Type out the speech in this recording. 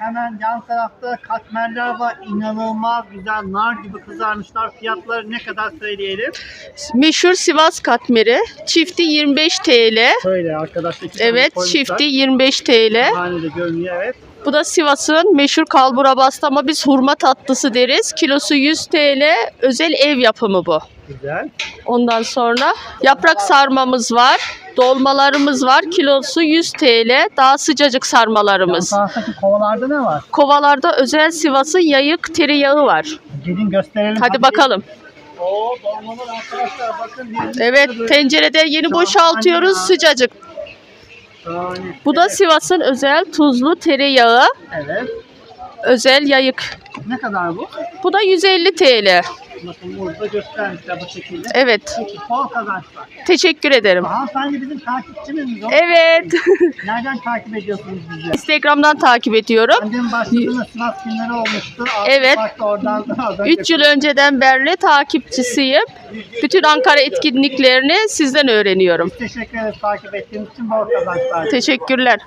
Hemen yan tarafta katmerler var. İnanılmaz güzel nar gibi kızarmışlar. Fiyatları ne kadar söyleyelim? Meşhur Sivas katmeri. Çifti 25 TL. Şöyle arkadaşlar. iki tane Evet koymuşlar. çifti 25 TL. Hanede görünüyor evet. Bu da Sivas'ın meşhur kalbura bastı ama biz hurma tatlısı deriz. Kilosu 100 TL. Özel ev yapımı bu. Güzel. Ondan sonra yaprak sarmamız var. Dolmalarımız var. Kilosu 100 TL. Daha sıcacık sarmalarımız. taraftaki kovalarda ne var? Kovalarda özel Sivas'ın yayık tereyağı var. Gelin gösterelim. Hadi bakalım. Oo dolmalar arkadaşlar bakın. Evet tencerede yeni boşaltıyoruz sıcacık. şahane. Bu da Evet, Sivas'ın özel tuzlu tereyağı. Evet. Özel yayık. Ne kadar bu? Bu da 150 TL. Bakın burada göstermişler bu şekilde. Evet. Peki bol kazançlar. Teşekkür ederim. Hanımefendi bizim takipçimiz mi? Evet. Nereden takip ediyorsunuz bizi? Instagram'dan takip ediyorum. Annem başladığında Sivas günleri olmuştu. Artık Evet. Bak da oradan da önce 3 yıl önceden beri takipçisiyim. Bütün Ankara etkinliklerini sizden öğreniyorum. Teşekkür ederiz takip ettiğiniz için bol kazançlar. Teşekkürler.